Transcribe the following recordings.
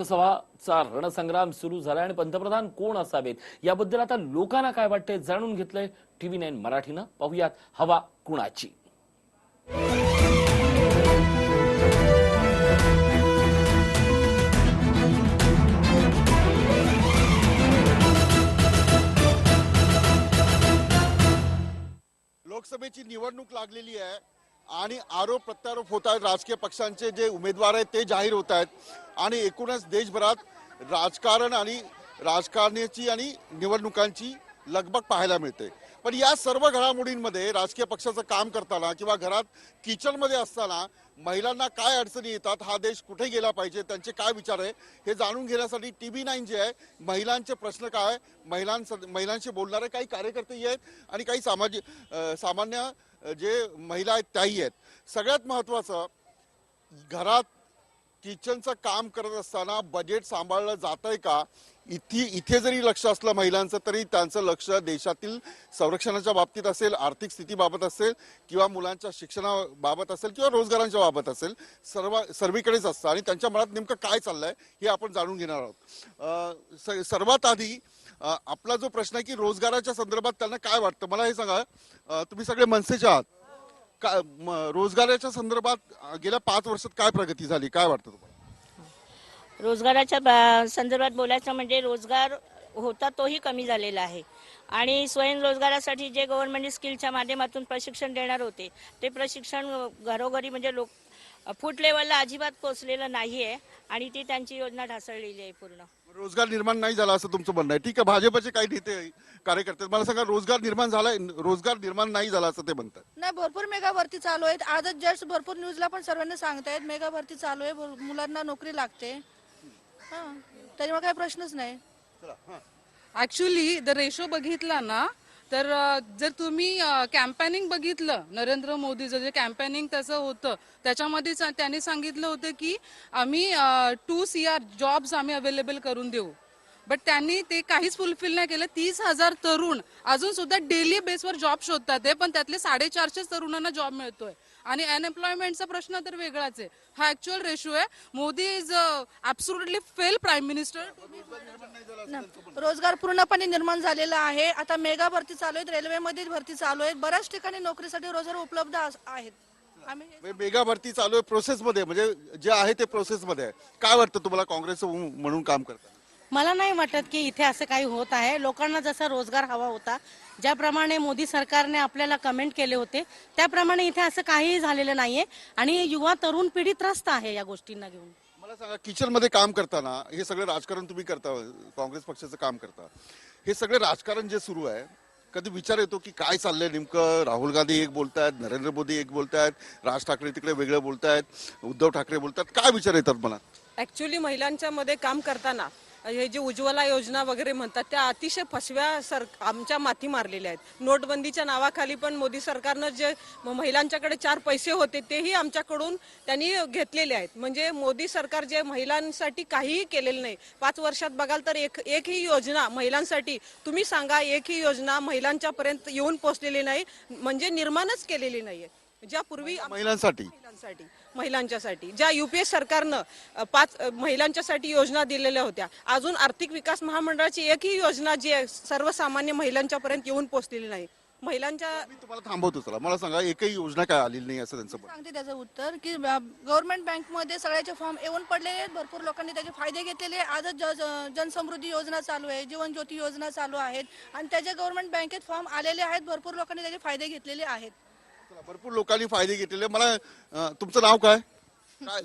लोकसभाचा रणसंग्राम सुरू झाला आणि पंतप्रधान कोण असावेत? याबद्दल आता लोकांना काय वाटतंय जाणून घेतलंय टीव्ही नाईन मराठीनं. पाहुयात हवा कुणाची. लोकसभेची निवडणूक लागलेली आहे. आणि आरोप प्रत्यारोप होत आहेत. राजकीय पक्षांचे जे उमेदवार आहेत ते जाहीर होत आहेत. आणि एकूणच देशभरात राजकारण आणि राजकारणाची आणि निवडणुकांची लगबग पाहायला मिळते. पण या सर्व घडामोडींमध्ये राजकीय पक्षाचं काम करताना किंवा घरात किचनमध्ये असताना महिलांना काय अडचणी येतात हा देश कुठे गेला पाहिजे त्यांचे काय विचार आहे हे जाणून घेण्यासाठी टी व्ही नाईन जे आहे महिलांचे प्रश्न काय महिलांस महिलांशी बोलणारे काही कार्यकर्तेही आहेत आणि काही सामाजिक सामान्य जे महिला आहेत त्याही आहेत. सगळ्यात महत्त्वाचं घरात किचनचं काम करत असताना बजेट सांभाळलं जातंय का? इथे इथे जरी लक्ष असलं महिलांचं तरी त्यांचं लक्ष देशातील संरक्षणाच्या बाबतीत असेल आर्थिक स्थितीबाबत असेल किंवा मुलांच्या शिक्षणाबाबत असेल किंवा रोजगारांच्या बाबत असेल सर्व सर्वीकडेच असतं. आणि त्यांच्या मनात नेमकं काय चाललंय हे आपण जाणून घेणार आहोत. स- सर्वात आधी आपला जो प्रश्न आहे की रोजगाराच्या संदर्भात त्यांना काय वाटतं? मला हे सांगा. तुम्ही सगळे मनसेचे आहात. रोजगाराच्या संदर्भात गेल्या पाच वर्षात काय प्रगती झाली? काय वाटतं तुम्हाला? रोजगाराच्या संदर्भात बोलायचं म्हणजे रोजगार होता तोही कमी झालेला आहे. आणि स्वयंरोजगारासाठी जे गव्हर्नमेंट स्किलच्या माध्यमातून प्रशिक्षण देणार होते ते प्रशिक्षण घरोघरी म्हणजे लोक फूट लेवलला अजिबात पोचलेलं नाही आहे आणि ती त्यांची योजना ढासळलेली आहे पूर्ण. रोजगार निर्माण नाही झाला असं तुमचं म्हणणं आहे. ठीक आहे भाजपचे काही नेते कार्यकर्ते. मला सांगा रोजगार निर्माण झालाय रोजगार निर्माण नाही झाला असं ते म्हणतात. नाही भरपूर मेगा भरती चालू आहेत. आजच जस्ट भरपूर न्यूजला पण सर्वांना सांगतायत मेगा भरती चालू आहे भर- मुलांना नोकरी लागते. हा त्याच्यामुळे काही प्रश्नच नाही. ऍक्च्युली द रेशो बघितला ना तर जर तुम्ही कॅम्पेनिंग बघितलं नरेंद्र मोदीचं जे कॅम्पेनिंग त्याचं होतं त्याच्यामध्ये त्यांनी सांगितलं होतं की आम्ही टू सी आर जॉब्स आम्ही अवेलेबल करून देऊ. बट त्यांनी ते काहीच फुलफिल नाही केलं. तीस हजार तरुण अजून सुद्धा डेली बेसवर जॉब शोधतात. आहे पण त्यातले साडेचारशेच तरुणांना जॉब मिळतोय. आणि अनएम्प्लॉयमेंटचा प्रश्न तर वेगळाच आहे. हा ऍक्च्युअल रेशो आहे. Modi is absolutely fail prime minister. रोजगार पूर्णपणे निर्माण झालेला आहे. आता मेगा भरती चालू आहेत. रेल्वेमध्ये भरती चालू आहेत. बऱ्याच ठिकाणी नोकरीसाठी रोजगार उपलब्ध आहेत. आम्ही म्हणजे मेगा भरती चालू आहे प्रोसेसमध्ये म्हणजे जे आहे ते प्रोसेसमध्ये आहे. काय वाटतं तुम्हाला? काँग्रेस म्हणून काम करताना? मला नाही वाटत की इथे असं काही होत आहे. लोकांना जसा रोजगार हवा होता ज्याप्रमाणे मोदी सरकारने आपल्याला कमेंट केले होते त्याप्रमाणे इथे असं काहीही झालेलं नाहीये. आणि युवा तरुण पिढी त्रस्त आहे या गोष्टींना घेऊन. मला सांगा किचनमध्ये काम करताना हे सगळं राजकारण तुम्ही करता काँग्रेस पक्षाचं काम करता. हे सगळे राजकारण जे सुरू आहे कधी विचार येतो की काय चाललंय नेमकं? राहुल गांधी एक बोलतायत नरेंद्र मोदी एक बोलतायत राज ठाकरे तिकडे वेगळं बोलतायत उद्धव ठाकरे बोलतायत. काय विचार येतात मला? ऍक्च्युली महिलांच्या मध्ये काम करताना हे जे उज्ज्वला योजना वगैरे म्हणतात त्या अतिशय फसव्या सर आमच्या माथी मारलेल्या आहेत. नोटबंदीच्या नावाखाली पण मोदी सरकारनं जे महिलांच्याकडे चार पैसे होते तेही आमच्याकडून त्यांनी घेतलेले आहेत. म्हणजे मोदी सरकार जे महिलांसाठी काहीही केलेलं नाही पाच वर्षात बघाल तर एक एकही योजना महिलांसाठी तुम्ही सांगा एकही योजना महिलांच्यापर्यंत येऊन पोहोचलेली नाही म्हणजे निर्माणच केलेली नाहीये. ज्या पूर्वी महिलांसाठी. महिलांसाठी. महिलांच्यासाठी. ज्या युपीए सरकारनं अ, पाच अ, महिलांच्यासाठी योजना दिलेल्या होत्या. अजून आर्थिक विकास महामंडळाची एकही योजना जी आहे सर्वसामान्य महिलांच्या पर्यंत येऊन पोहोचलेली नाही. महिलांच्या मी तुम्हाला थांबवतो चला. मला सांगा एकही योजना काय आलेली नाही असं त्यांचं म्हणणं सांगते त्याचं उत्तर की गव्हर्नमेंट बँकमध्ये सगळ्याचे फॉर्म येऊन पडलेले आहेत. भरपूर लोकांनी त्याचे फायदे घेतलेले आहे. आजच ज- ज- जनसमृद्धी योजना चालू आहे जीवन ज्योती योजना चालू आहेत. आणि त्याचे गव्हर्नमेंट बँकेत फॉर्म आलेले आहेत. भरपूर लोकांनी त्याचे फायदे घेतलेले आहेत. भरपूर लोकांनी फायदे घेतलेले. मला अं, तुमचं नाव काय? काय?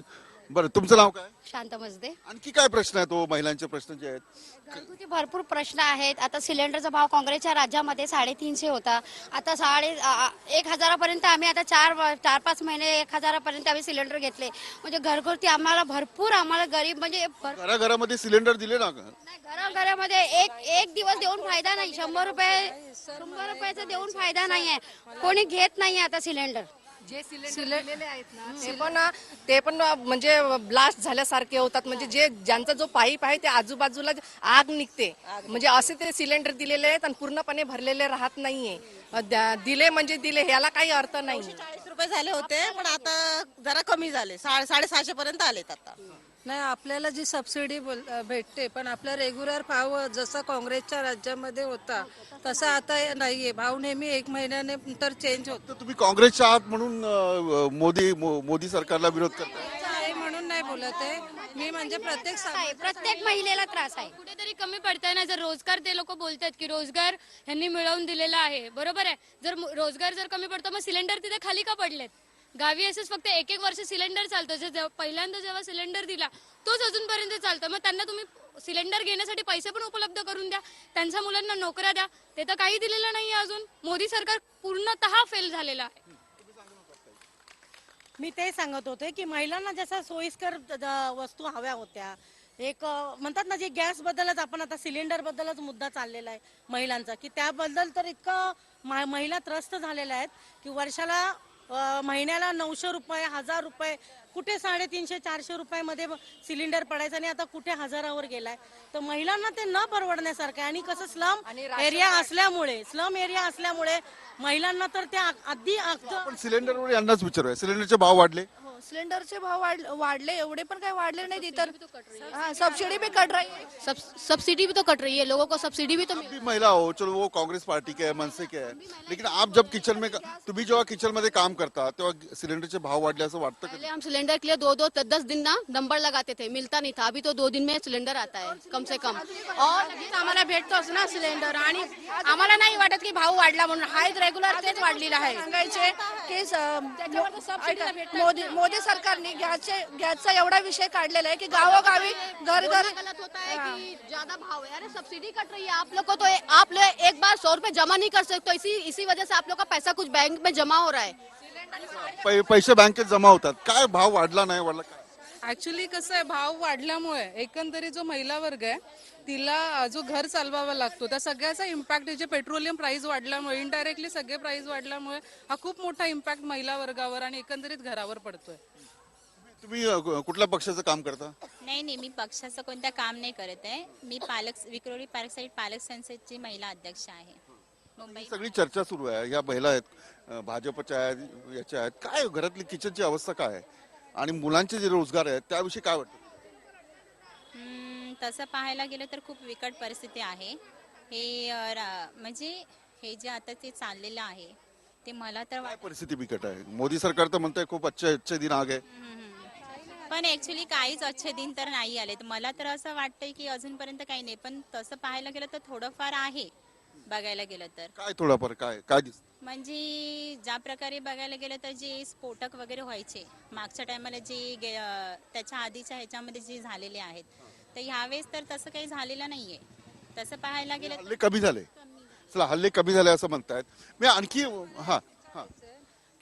बरं तुमचं नाव काय? शांत मजदे. आणखी काय प्रश्न आहेत तो महिलांचे प्रश्न जे आहेत. घरगुती भरपूर प्रश्न आहेत. आता सिलेंडरचा भाव काँग्रेसच्या राज्यामध्ये साडेतीनशे होता. आता साडे आ- आ- एक हजारापर्यंत आम्ही आता चार चार पाच महिने एक हजारापर्यंत आम्ही सिलेंडर घेतले. म्हणजे घरगुती आम्हाला भरपूर आम्हाला गरीब म्हणजे भर- घराघरामध्ये सिलेंडर दिले ना नाही, घराघरामध्ये एक एक दिवस देऊन फायदा नाही. शंभर रुपये शंभर रुपयाचा देऊन फायदा नाही आहे कोणी घेत नाही आता सिलेंडर. जे सिलेंडर दिलेले आहेत ना ते पण ते पण म्हणजे ब्लास्ट झाल्यासारखे होतात. म्हणजे जे ज्यांचा जो पाईप आहे ते आजूबाजूला आग निघते. म्हणजे असे ते सिलेंडर दिलेले आहेत आणि पूर्णपणे भरलेले राहत नाहीये. द्या- दिले म्हणजे दिले ह्याला काही अर्थ नाही. चाळीस रुपये झाले होते पण आता जरा कमी झाले. साडे साडेसहाशे पर्यंत आलेत आता. नाही आपल्याला जी सबसिडी भेटते पण आपला रेग्युलर भाव जसा काँग्रेसच्या राज्यामध्ये होता तसा आता नाहीये. भाव नेहमी एक महिन्याने नंतर चेंज होतो. तर तुम्ही काँग्रेसच्या आहात म्हणून अ, मोदी मो- मोदी सरकारला विरोध करता? आहे म्हणून नाही बोलत आहे. मी म्हणजे प्रत्येक आहे. प्रत्येक महिलेला त्रास आहे. कुठेतरी कमी पडतंय ना जर रोजगार ते लोक बोलतात की रोजगार ह्यांनी मिळवून दिलेला आहे. बरोबर आहे? जर मु- रोजगार जर कमी पडतो मग सिलेंडर तिथे खाली का पडलेत? गावी असंच फक्त एक एक वर्ष सिलेंडर चालतं. जे जेव्हा- पहिल्यांदा जेव्हा सिलेंडर दिला तोच अजूनपर्यंत चालतं. मग त्यांना तुम्ही सिलेंडर घेण्यासाठी पैसे पण उपलब्ध करून द्या. त्यांच्या मुलांना नोकऱ्या द्या. ते तर काही दिलेलं नाही अजून. मोदी सरकार पूर्णतः फेल झालेलं आहे. मी ते सांगत होते की महिलांना जसा सोयीस्कर ज- ज- वस्तू हव्या होत्या एक म्हणतात ना जे गॅस बद्दलच आपण आता सिलेंडर बद्दलच मुद्दा चाललेला आहे महिलांचा की त्याबद्दल तर इतकं मा- महिला त्रस्त झालेल्या आहेत की वर्षाला महिन्याला नऊशे रुपये हजार रुपये कुठे साडेतीनशे चारशे रुपयामध्ये सिलेंडर पडायचं आणि आता कुठे हजारावर गेलाय. तर महिलांना ते न परवडण्यासारखं आहे. आणि कसं स्लम एरिया असल्यामुळे स्लम एरिया असल्यामुळे महिलांना तर त्या अगदी सिलेंडरवर यांनाच विचारूया. सिलेंडरचे भाव वाढले. सिलेंडरचे भाव वाढ- वाढले एवढे पण काही वाढले नाही इतर. सबसिडी भी कट रही है सब्सिडी भी तो कट रही है लोगों को सब्सिडी भी तो भी महिला हो चलो वो कांग्रेस पार्टी के है मनसे के है. लेकिन आप जब किचन में तुम्ही जेव्हा किचन मध्ये काम करता तेव्हा सिलेंडरचे भाव वाढले असं वाटतं का? पहले हम सिलेंडर के लिए दो दो दस दिन ना नंबर लगाते थे मिलता नहीं था. अभी तो दो दिन में सिलेंडर आता है कम से कम. और आम्हाला भेटतोच ना सिलेंडर आणि आम्हाला नाही वाटत की भाव वाढला म्हणून. हाय रेग्युलर तेच वाढलेला आहे. सांगायचे की स- ऐका, मोदी मोदी सरकारने गॅसचे गॅसचा एवढा विषय काढलेला आहे की गावोगावी घर घर गलत होता है. कि ज्यादा भाव है अरे सब्सिडी कट रही है आप लोग को तो आप लोग एक बार सौ रुपए जमा नहीं कर सकते तो इसी इसी वजह से आप लोग का पैसा कुछ बैंक में जमा हो रहा है। पै- पैसे बँकेत जमा होतात. काय भाव वाढला नाही वाढला? काय ऍक्च्युली कसं आहे भाव वाढल्यामुळे एकंदरीत जो महिला वर्ग आहे तिला जो घर चालवावा लागतो त्या सगळ्याचा इम्पॅक्ट जे पेट्रोलियम प्राइस वाढल्यामुळे इनडायरेक्टली सगळे प्राइस वाढल्यामुळे हा खूप मोठा इम्पॅक्ट महिला वर्गावर आणि एकंदरीत घरावर पडतोय. तुम्ही अ, कुठल्या पक्षाचं काम करता? नाही नाही मी पक्षाचं कोणतं काम नाही करत आहे. मी पालक विक्रोळी पालक साईड पालक संसदची महिला अध्यक्ष आहे. मुंबई सगळी चर्चा सुरू आहे. ह्या महिला आहेत अ, भाजपच्या आहेत याच्या आहेत. काय घरातली किचनची अवस्था काय आहे? आणि मुलांचे जे रोजगार आहेत त्याविषयी काय वाटतं? तसं पाहायला गेलं तर खूप बिकट परिस्थिती आहे. हे रा- म्हणजे हे जे आता ते चाललेलं आहे ते मला तर काय परिस्थिती बिकट आहे? मोदी सरकार तर म्हणतंय खूप अच्छे अच्छे दिन आ गए पण ऍक्च्युली काहीच अच्छे दिन तर नाही आले तर मला तर असं वाटतंय की अजूनपर्यंत काही नाही पण तसं पाहायला गेलं तर थोडंफार आहे बघायला गेलं तर. काय थोडाफार काय काय म्हणजे ज्या प्रकारे बघायला गेलं तर जे स्फोटक वगैरे व्हायचे मागच्या टायमाला जे गे- अं, त्याच्या आधीच्या ह्याच्यामध्ये जे झालेले आहेत तर ह्यावेळेस तर तसं काही झालेलं नाहीये. तसं पाहायला गेलं तर हल्ले कमी झाले. चला हल्ले कमी झाले असं म्हणतायत. मी आणखी हा हा.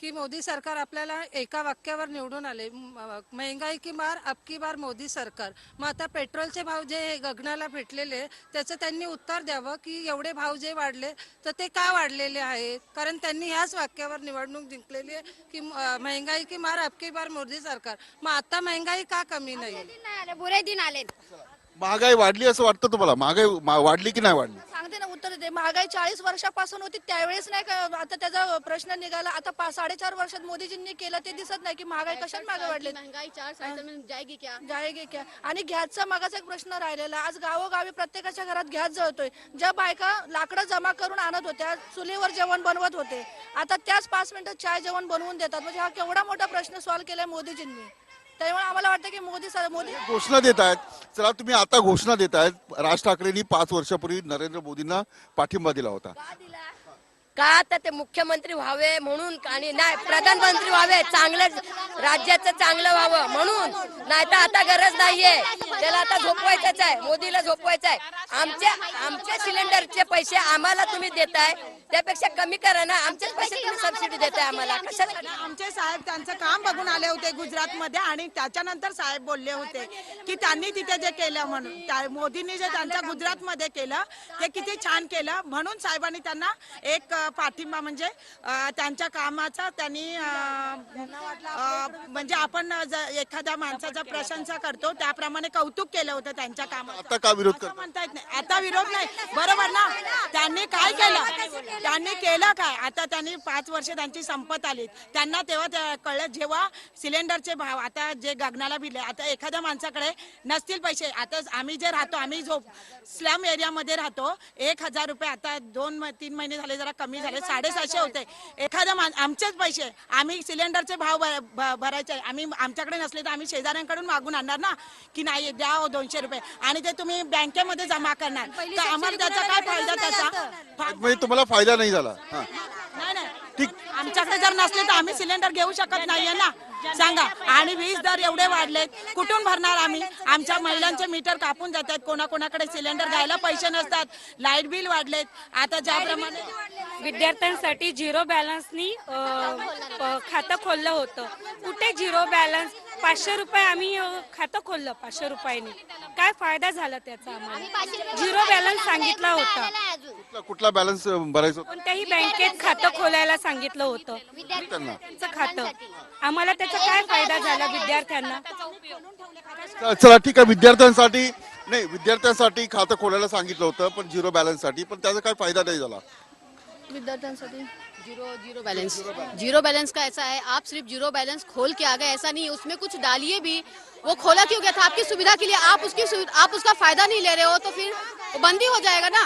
की मोदी सरकार आपल्याला एका वाक्यावर निवडून आले. महंगाई की मार अबकी बार मोदी सरकार. मग आता पेट्रोलचे भाव जे गगनाला भेटलेले त्याचं त्यांनी उत्तर द्यावं की एवढे भाव जे वाढले तर ते का वाढलेले आहेत? कारण त्यांनी ह्याच वाक्यावर निवडणूक जिंकलेली आहे की महंगाई की मार अबकी बार मोदी सरकार. मग आता महंगाई का कमी नाही? बुरे दिन आले. महागाई वाढली असं वाटतं तुम्हाला? महागाई मा- वाढली की नाही वाढली? सांगते ना उत्तर दे महागाई चाळीस वर्षापासून होती. त्यावेळेस नाही का आता त्याचा प्रश्न निघाला. आता साडेचार वर्षात मोदीजींनी केलं ते दिसत नाही की महागाई कशात मागे वाढली. महंगाई चार साल में जाएगी क्या. जायगे क्या. आणि गॅसचा मागाचा एक प्रश्न राहिलेला. आज गावोगावी प्रत्येकाच्या घरात गॅस जळतोय. ज्या बायका लाकडं जमा करून आणत होत्या चुलीवर जेवण बनवत होते. आता त्याच पाच मिनिटात चाय जेवण बनवून देतात. म्हणजे हा केवढा मोठा प्रश्न सॉल्व्ह केलाय मोदीजींनी. त्यामुळे आम्हाला वाटतं की मोदी सर मोदी घोषणा देत आहेत. चला तुम्ही आता घोषणा देत आहेत. राज ठाकरेंनी पाच वर्षापूर्वी नरेंद्र मोदींना पाठिंबा दिला होता. का आता ते मुख्यमंत्री व्हावे म्हणून आणि नाही प्रधानमंत्री व्हावे चांगलं राज्याचं चांगलं व्हावं म्हणून? नाही तर आता गरज नाहीये. त्याला आता झोपवायचंच आहे. मोदीला झोपवायचं आहे आमचे आमचे सिलेंडरचे पैसे आम्हाला तुम्ही देताय. त्यापेक्षा कमी करा ना. आमचेच पैसे तुम्ही सबसिडी देताय आम्हाला. कशाला आमचे साहेब त्यांचं काम बघून आले होते गुजरातमध्ये आणि त्याच्यानंतर साहेब बोलले होते की त्यांनी तिथे जे केलं म्हणून त्या- मोदींनी जे त्यांच्या गुजरातमध्ये केलं ते किती छान केलं. म्हणून साहेबांनी त्यांना एक अ, पाठिंबा म्हणजे अ, त्यांच्या कामाचा त्यांनी अ, अ, म्हणजे आपण ज- एखाद्या माणसाचा प्रशंसा करतो त्याप्रमाणे कौतुक केलं होतं त्यांच्या कामाचं. आता का विरोध करता? म्हणता येत नाही. आता विरोध नाही. बरोबर ना? त्यांनी काय केलं? त्यांनी केलं काय? आता त्यांनी पाच वर्ष त्यांची संपत आली त्यांना तेव्हा ते कळलं जेव्हा सिलेंडरचे भाव आता जे गगनाला भिले आता एखाद्या माणसाकडे नसतील पैसे. आता आम्ही जे राहतो आम्ही जो स्लम एरियामध्ये राहतो एक हजार रुपये आता दोन म- तीन महिने झाले जरा कमी झाले साडेसातशे होते. एखाद्या मान आमचेच पैसे. आम्ही सिलेंडरचे भाव भरायचे. आम्ही आमच्याकडे नसले तर आम्ही शेजाऱ्यांकडून मागून आणणार ना? की नाही द्या हो दोनशे रुपये. आणि ते तुम्ही बँकेमध्ये जमा करणार. तर आम्हाला त्याचा काय फायदा त्याचा? म्हणजे तुम्हाला फायदा नाही झाला. हा. नाही नाही ठीक. आमच्याकडे जर नसले तर आम्ही सिलेंडर घेऊ शकत नाहीये ना. सांगा. आणि वीज दर एवढे वाढलेत. कुठून भरणार आम्ही? आमच्या महिलांचे मीटर कापून जातात. कोणाकोणाकडे सिलेंडर घ्यायला पैसे नसतात. लाइट बिल वाढलेत. आता ज्याप्रमाणे विद्यार्थ्यांसाठी झिरो बॅलन्सनी खातं खोललं होतं. कुठे झिरो बॅलन्स? पाचशे रुपये आम्ही खातं खोललं पाचशे रुपयांनी. काय फायदा झाला त्याचा आम्हाला? झिरो बॅलन्स सांगितला होता. कुठला कुठला बॅलन्स भरायचा होता? कोणत्याही बँकेत खातं खोलायला सांगितलं होतं. त्यांना त्यांचं खातं. आम्हाला त्याचा काय फायदा झाला विद्यार्थ्यांना? च- चला ठीक आहे विद्यार्थ्यांसाठी नाही विद्यार्थ्यांसाठी खातं खोलायला सांगितलं होतं पण झिरो बॅलन्ससाठी पण त्याचा काय फायदा नाही झाला. विद्यार्थ्यांसाठी? Zero zero balance zero balance का ऐसा है? आप सिर्फ जीरो बैलेंस खोल के आ गए ऐसा नहीं है। उसमें कुछ डालिए भी। वो खोला क्यों गया था? आपकी सुविधा के लिए आप उसकी सुवि- आप उसका फायदा नहीं ले रहे हो तो फिर वो बंद ही हो जाएगा ना?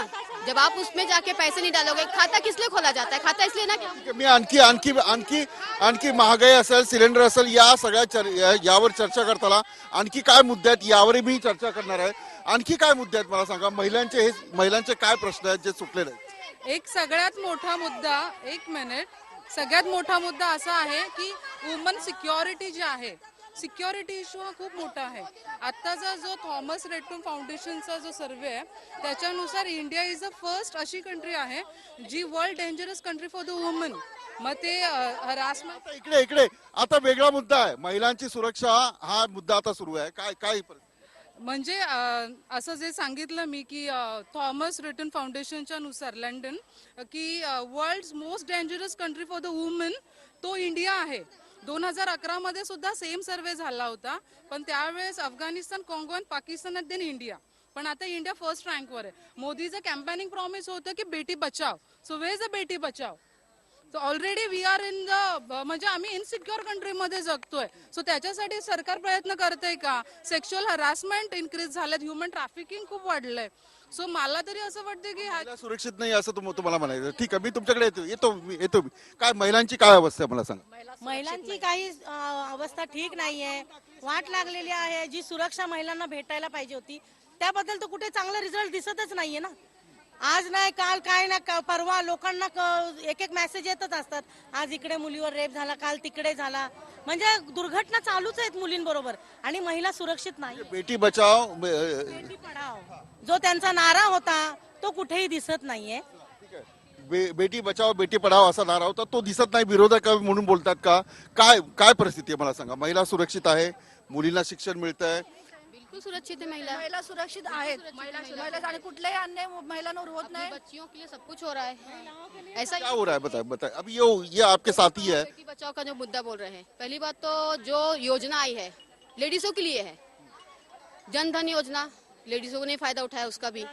जब आप उसमें जाके पैसे नहीं डालोगे खाता किस लिए खोला जाता है? खाता इसलिए ना कि मी आणखी आणखी आणखी आणखी महागाई असेल सिलेंडर असेल या सगळ्या चर, या- यावर चर्चा करताना आणखी काय मुद्दे आहेत? यावर मी चर्चा करणार आहे. आणखी काय मुद्दे आहेत मला सांगा? महिलांचे हे महिलांचे काय प्रश्न आहेत जे सुटलेले आहेत? एक सगळ्यात मोठा मुद्दा एक मिनिट. सगळ्यात मोठा मुद्दा असा आहे की वुमन सिक्युरिटी जी आहे सिक्युरिटी इश्यू हा खूप मोठा आहे. आत्ताचा जो थॉमस रेटून फाउंडेशनचा जो सर्वे आहे त्याच्यानुसार इंडिया इज अ फर्स्ट अशी कंट्री आहे जी world dangerous country for the women. मग ते हरासमेंट इकडे इकडे. आता वेगळा मुद्दा आहे. महिलांची सुरक्षा हा मुद्दा आता सुरू आहे. काय काय? म्हणजे असं जे सांगितलं मी की थॉमस रिटन फाउंडेशनच्या नुसार लंडन की world most dangerous country for the women तो इंडिया आहे. दोन हजार अकरा मध्ये सुद्धा सेम सर्वे झाला होता पण त्यावेळेस अफगाणिस्तान काँगो आणि पाकिस्तान देन इंडिया. पण आता इंडिया फर्स्ट रँकवर आहे. मोदीचं कॅम्पेनिंग प्रॉमिस होतं की बेटी बचाव. So veg a Beti Bachao? So already we are in the म्हणजे आम्ही इनसिक्युअर कंट्रीमध्ये जगतोय. सो त्याच्यासाठी सरकार प्रयत्न करतंय का? सेक्शुअल हरासमेंट इन्क्रीज झालेत ह्युमन ट्रॅफिकिंग खूप वाढलंय. सो मला तरी असं वाटतं की ह्या महिला सुरक्षित नाही असं तुम- तुम्हाला म्हणायचं. ठीक आहे मी तुमच्याकडे येतो. येतो मी येतो मी. काय महिलांची काय अवस्था आहे मला सांगा. महिलांची काही अ, अवस्था ठीक नाहीये. वाट लागलेली आहे. जी सुरक्षा महिलांना भेटायला पाहिजे होती त्याबद्दल तर कुठे चांगला रिझल्ट दिसतच नाहीये ना. आज नाही काल काय ना का- परवा लोकांना एक एक मेसेज येतच असतात. आज इकडे मुलीवर रेप झाला काल तिकडे झाला. म्हणजे दुर्घटना चालूच आहेत मुलींबरोबर. आणि महिला सुरक्षित नाही. बेटी बचाव बेटी पढाओ. जो त्यांचा नारा होता तो कुठेही दिसत नाहीये. बे- बेटी बचाव बेटी पढाव असा नारा होता तो दिसत नाही विरोधक म्हणून बोलतात का? काय काय परिस्थिती आहे मला सांगा. महिला सुरक्षित आहे मुलींना शिक्षण मिळत आहे बिल्कुल सुरक्षित है महिला। महिला सुरक्षित आहेत। महिला आणि कुठलाही अन्याय महिलांवर होत नाही। बच्चियों के लिए सब कुछ हो रहा है। ऐसा क्या हो रहा है? बताए बताए। अब ये ये आपके ही है। बेटी बचाओ का जो मुद्दा बोल रहे हैं। पहली बात तो जो योजना आई है लेडीजों के लिए है। जन धन योजना लेडीजों ने फ़ायदा उठाया उसका भी।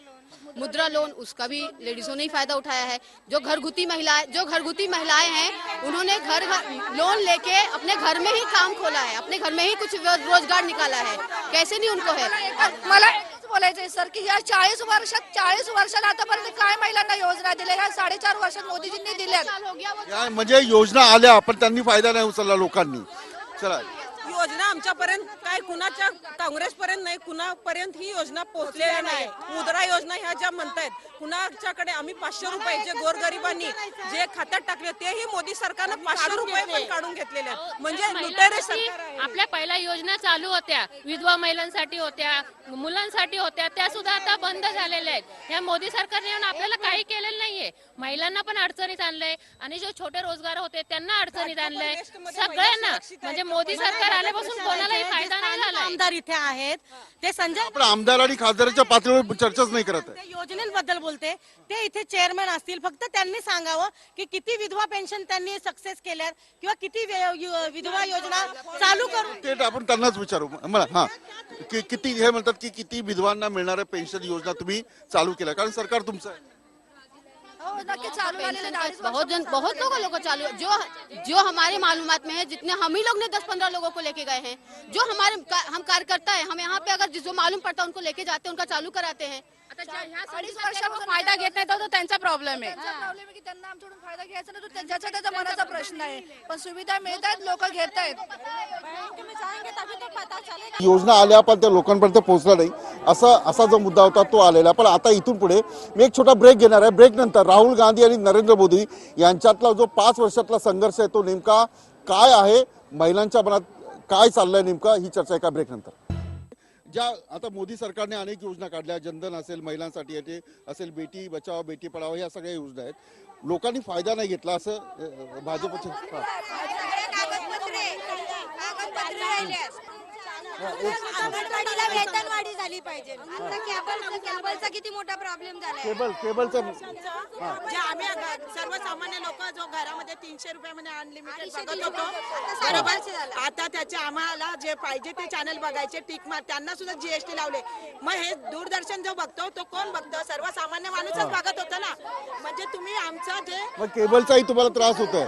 मुद्रा लोन उसका भी लेडीजों ने ही फायदा उठाया है। जो घरगुती महिलाएं जो घरगुती महिलाएं हैं उन्होंने घर लोन लेके अपने घर में ही काम खोला है अपने घर में ही कुछ रोजगार निकाला है। कैसे नहीं उनको है? मला एकच सर की या चाळीस वर्षात चाळीस वर्षाला आतापर्यंत काय महिलांना योजना दिल्या? या साडेचार वर्षात मोदीजींनी दिल्या या म्हणजे योजना आल्या पण त्यांनी फायदा नाही उचलला लोकांनी. चला. योजना आमच्यापर्यंत काय कुणाच्या काँग्रेसपर्यंत नाही कुणापर्यंत ही योजना पोहोचलेली नाही. मुद्रा योजना ह्या ज्या म्हणतायत कुणाच्याकडे आम्ही पाचशे रुपये जे गोरगरिबांनी जे खात्यात टाकले तेही मोदी सरकारनं पाचशे रुपये पण काढून घेतलेले आहेत. म्हणजे लुटेरे सरकार आहे. आपल्या पहिल्या योजना चालू होत्या. विधवा महिलांसाठी होत्या मुलांसाठी होत्या त्या सुद्धा आता बंद झालेल्या आहेत. या मोदी सरकारने येऊन आपल्याला काही केलेलं नाहीये. महिलांना पण अडचणीत आणलंय आणि जो छोटे रोजगार होते त्यांना अडचणीत आणलंय. सगळ्यांना. म्हणजे मोदी सरकार आल्यापासून कोणालाही फायदा नाही झालाय. आमदार इथे आहेत. ते संजय आपण आमदार आणि खासदाराच्या पातळीवर चर्चाच नाही करत आहे. ते योजनेबद्दल बोलते. ते इथे चेअरमॅन असतील. फक्त त्यांनी सांगावं की किती विधवा पेन्शन त्यांनी सक्सेस केल्यात किंवा किती वे- यु- विधवा योजना चालू करून ते आपण त्यांनाच विचारू. मला हा. कि- किती हे म्हणतात की किती विधवांना मिळणाऱ्या पेन्शन योजना तुम्ही चालू केल्या. कारण सरकार तुमचं आहे. चालू पेंशन अडीच का बहुत जन बहुत लोगों लोगों को चालू जो जो हमारे मालूम में है जितने हम ही लोग ने दस पंद्रह लोगों को लेके गए हैं जो हमारे हम कार्यकर्ता है हम यहाँ पे अगर जो मालूम पड़ता है उनको लेके जाते हैं उनका चालू कराते हैं। अडीच वर्षापासून फायदा घेत नाही तो त्यांचा प्रॉब्लेम आहे. प्रॉब्लेम आहे की त्यांना आमच्याकडून फायदा घ्यायचा नाही तो त्याचा मनाचा प्रश्न आहे. पण सुविधा मिळत आहेत लोक घेत आहेत योजना आल्या पण त्या लोकांपर्यंत पोहोचल्या नाही. असा असा जो मुद्दा होता तो आलेला पण आता इथून पुढे मी एक छोटा ब्रेक घेणार आहे. ब्रेक नंतर राहुल गांधी आणि नरेंद्र मोदी यांच्यातला जो पाच वर्षातला संघर्ष आहे तो नेमका काय आहे? महिलांच्या मनात काय चाललंय नेमका? ही चर्चा एका ब्रेक नंतर. ज्या आता मोदी सरकारने अनेक योजना काढल्या जनधन असेल महिलांसाठी याचे असेल बेटी बचाव बेटी पढाव या सगळ्या योजना आहेत. लोकांनी फायदा नाही घेतला असं भाजपचे अंगणवाडीला वेतनवाढी झाली पाहिजे. आता केबल केबलचा किती मोठा प्रॉब्लेम झालाय. केबल केबलचं हा. जे आम्ही सर्वसामान्य लोक जो घरामध्ये तीनशे रुपयामध्ये अनलिमिटेड बघत होतो बरोबर? आता त्याचे आम्हाला जे पाहिजे ते चॅनल बघायचे टिक मार त्यांना सुद्धा जीएसटी लावले. मग हे दूरदर्शन जो बघतो तो कोण बघतो? सर्वसामान्य माणूसच बघत होता ना? म्हणजे तुम्ही आमचं जे मग केबलचाही तुम्हाला त्रास होतोय.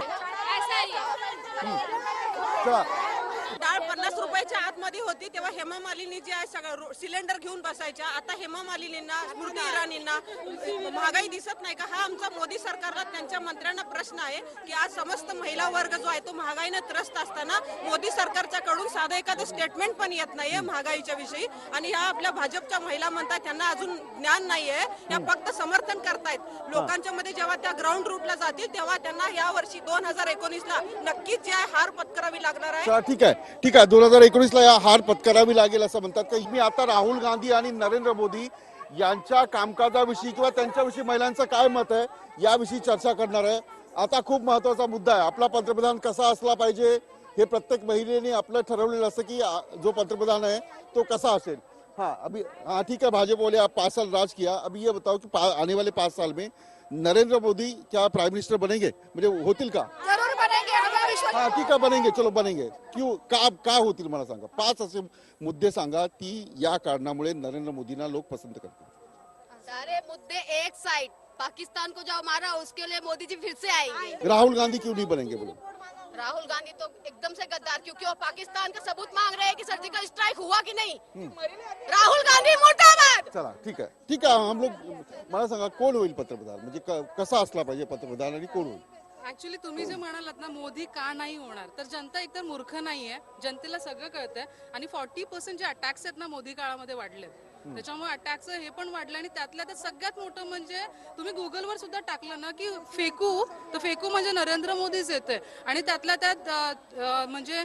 चला. डाळ पन्नास रुपयाच्या आतमध्ये होती तेव्हा हेमा मालिनी जे आहे सगळं सिलेंडर घेऊन बसायच्या आता हेमा मालिनींना स्मृती इराणींना महागाई दिसत नाही का? हा आमचा मोदी सरकारला त्यांच्या मंत्र्यांना प्रश्न आहे की आज समस्त महिला वर्ग जो आहे तो महागाईनं त्रस्त असताना मोदी सरकारच्या कडून साधं एखादं स्टेटमेंट पण येत नाहीये महागाईच्या विषयी. आणि ह्या आपल्या भाजपच्या महिला म्हणतात त्यांना अजून ज्ञान नाहीये. त्या फक्त समर्थन करतायत. लोकांच्या मध्ये जेव्हा त्या ग्राउंड रूटला जातील तेव्हा त्यांना या वर्षी दोन हजार एकोणीस ला नक्कीच जे आहे हार पत्करावी लागणार आहे. ठीक आहे. ठीक आहे दोन हजार एकोणीसला या हार पत्करावी लागेल असं म्हणतात. की मी आता राहुल गांधी आणि नरेंद्र मोदी यांच्या कामकाजाविषयी किंवा त्यांच्याविषयी महिलांचं काय मत आहे याविषयी चर्चा करणार आहे. आता खूप महत्त्वाचा मुद्दा आहे. आपला पंतप्रधान कसा असला पाहिजे हे प्रत्येक महिलेने आपलं ठरवलेलं असतं की जो पंतप्रधान आहे तो कसा असेल. हाँ अभी हाँ ठीक है भाजपा बोले आप पाँच साल राज किया अभी ये बताओ कि पा- आने वाले पाँच साल में नरेंद्र मोदी क्या प्राइम मिनिस्टर बनेंगे? म्हणजे होतील का? हा ठीक आहे बनेंगे? चलो बनेंगे। क्यों? का का होतील मला सांगा? पाच असे मुद्दे सांगा की या कारणामुळे नरेंद्र मोदींना लोक पसंत करतील. सारे मुद्दे एक साइड पाकिस्तान को जो मारा उसके लिए मोदी जी फिर से आएँगे. राहुल गांधी क्यों नहीं बनेंगे बोलो? राहुल गांधी तो एकदम से गद्दार क्योंकि वो पाकिस्तान का सबूत मांग रहे हैं कि सर्जिकल स्ट्राइक हुआ कि नहीं। राहुल गांधी मुर्दाबाद! चला ठीक है। ठीक है हम लोग मला सांगा कोण होईल पंतप्रधान म्हणजे कसा असला पाहिजे पंतप्रधान आणि कोण होईल? ऍक्च्युली तुम्ही जे म्हणालात ना मोदी का नाही होणार? तर जनता एकतर मूर्ख नाहीये. जनतेला सगळं कळतंय. आणि फॉर्टी पर्सेंट जे अटॅक्स आहेत ना मोदी काळामध्ये वाढलेत. त्याच्यामुळे अटॅक्स हे पण वाढलं आणि त्यातल्या त्यात सगळ्यात मोठं म्हणजे तुम्ही गुगलवर सुद्धा टाकलं ना की फेकू तर फेकू म्हणजे नरेंद्र मोदीच येते आणि त्यातल्या त्यात म्हणजे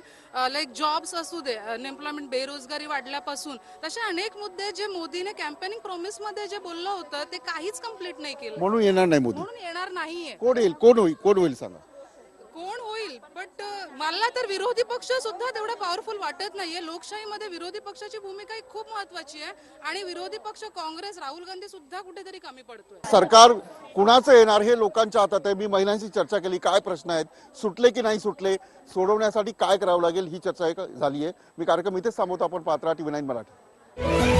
लाईक जॉब्स असू दे अनएम्प्लॉयमेंट बेरोजगारी वाढल्यापासून तसे अनेक मुद्दे जे मोदीने कॅम्पेनिंग प्रॉमिसमध्ये जे बोललं होतं ते काहीच कंप्लीट नाही केलं. म्हणून येणार नाही मोदी. म्हणून येणार नाहीये. कोण येईल? कोण होईल? कोण होईल सांगा? कोण होईल? बट मला तर विरोधी पक्ष सुद्धा तेवढा पॉवरफुल वाटत नाहीये. लोकशाहीमध्ये विरोधी पक्षाची भूमिका ही खूप महत्वाची आहे. आणि विरोधी पक्ष काँग्रेस राहुल गांधी सुद्धा कुठेतरी कमी पडतोय. सरकार कुणाचं येणार हे लोकांच्या हातात आहे. मी महिलांशी चर्चा केली. काय प्रश्न आहेत? सुटले की नाही सुटले? सोडवण्यासाठी काय करावं लागेल? ही चर्चा एक झाली आहे मी कार्यक्रम इथेच थांबवतो. आपण पात्रा टीव्ही नाईन मराठी.